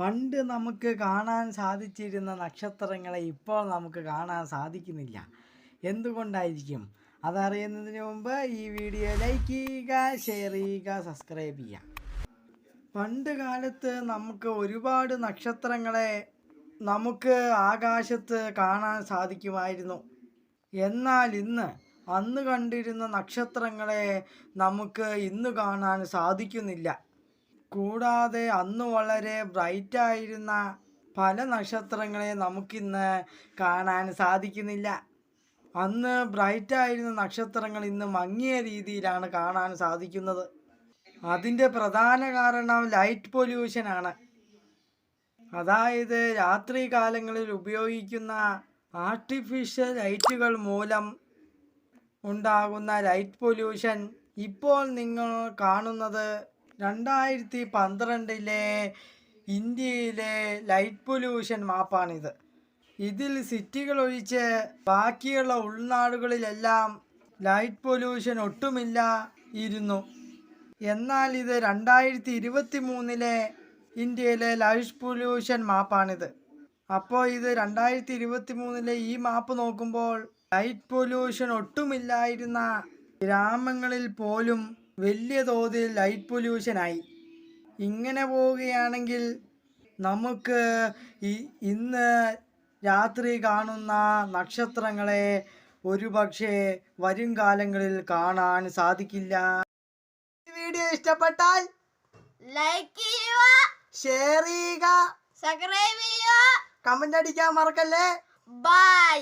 പണ്ട് നമുക്ക് കാണാൻ സാധിച്ചിരുന്ന നക്ഷത്രങ്ങളെ ഇപ്പോൾ നമുക്ക് കാണാൻ സാധിക്കുന്നില്ല. എന്തുകൊണ്ടായിരിക്കും? അതറിയുന്നതിന് മുമ്പ് ഈ വീഡിയോ ലൈക്ക് ചെയ്യുക ഷെയർ ചെയ്യുക സബ്സ്ക്രൈബ് ചെയ്യുക. പണ്ട് കാലത്ത് നമുക്ക് ഒരുപാട് നക്ഷത്രങ്ങളെ നമുക്ക് ആകാശത്ത് കാണാൻ സാധിക്കുമായിരുന്നു. എന്നാൽ ഇന്ന് അന്ന് കണ്ടിരുന്ന നക്ഷത്രങ്ങളെ നമുക്ക് ഇന്ന് കാണാൻ സാധിക്കുന്നില്ല. കൂടാതെ അന്ന് വളരെ ബ്രൈറ്റ് ആയിരുന്ന പല നക്ഷത്രങ്ങളെ നമുക്കിന്ന് കാണാൻ സാധിക്കുന്നില്ല. അന്ന് ബ്രൈറ്റ് ആയിരുന്ന നക്ഷത്രങ്ങൾ ഇന്ന് മങ്ങിയ രീതിയിലാണ് കാണാൻ സാധിക്കുന്നത്. അതിന്റെ പ്രധാന കാരണം ലൈറ്റ് പൊല്യൂഷനാണ് അതായത് രാത്രി കാലങ്ങളിൽ ഉപയോഗിക്കുന്ന ആർട്ടിഫിഷ്യൽ ലൈറ്റുകൾ മൂലം ഉണ്ടാകുന്ന ലൈറ്റ് പൊല്യൂഷൻ ഇപ്പോൾ നിങ്ങൾ കാണുന്നത് രണ്ടായിരത്തി പന്ത്രണ്ടിലെ ഇന്ത്യയിലെ ലൈറ്റ് പൊല്യൂഷൻ മാപ്പാണിത്. ഇതിൽ സിറ്റികൾ ഒഴിച്ച് ബാക്കിയുള്ള ഉൾനാടുകളിലെല്ലാം ലൈറ്റ് പൊല്യൂഷൻ ഒട്ടുമില്ല ഇരുന്നു എന്നാൽ ഇത് രണ്ടായിരത്തി ഇരുപത്തി മൂന്നിലെ ഇന്ത്യയിലെ ലൈറ്റ് പൊല്യൂഷൻ മാപ്പാണിത്. അപ്പോൾ ഇത് രണ്ടായിരത്തി ഇരുപത്തി മൂന്നിലെ ഈ മാപ്പ് നോക്കുമ്പോൾ ലൈറ്റ് പൊല്യൂഷൻ ഒട്ടുമില്ലായിരുന്ന ഗ്രാമങ്ങളിൽ പോലും വലിയ തോതിൽ ലൈറ്റ് പൊല്യൂഷനായി ഇങ്ങനെ പോവുകയാണെങ്കിൽ നമുക്ക് ഈ ഇന്ന് രാത്രി കാണുന്ന നക്ഷത്രങ്ങളെ ഒരുപക്ഷെ വരും കാലങ്ങളിൽ കാണാൻ സാധിക്കില്ല. വീഡിയോ ഇഷ്ടപ്പെട്ടാൽ ലൈക്ക് ചെയ്യുക. ഷെയർ ചെയ്യുക. സബ്സ്ക്രൈബ് ചെയ്യുക. കമന്റ് അടിക്കാൻ മറക്കല്ലേ? ബൈ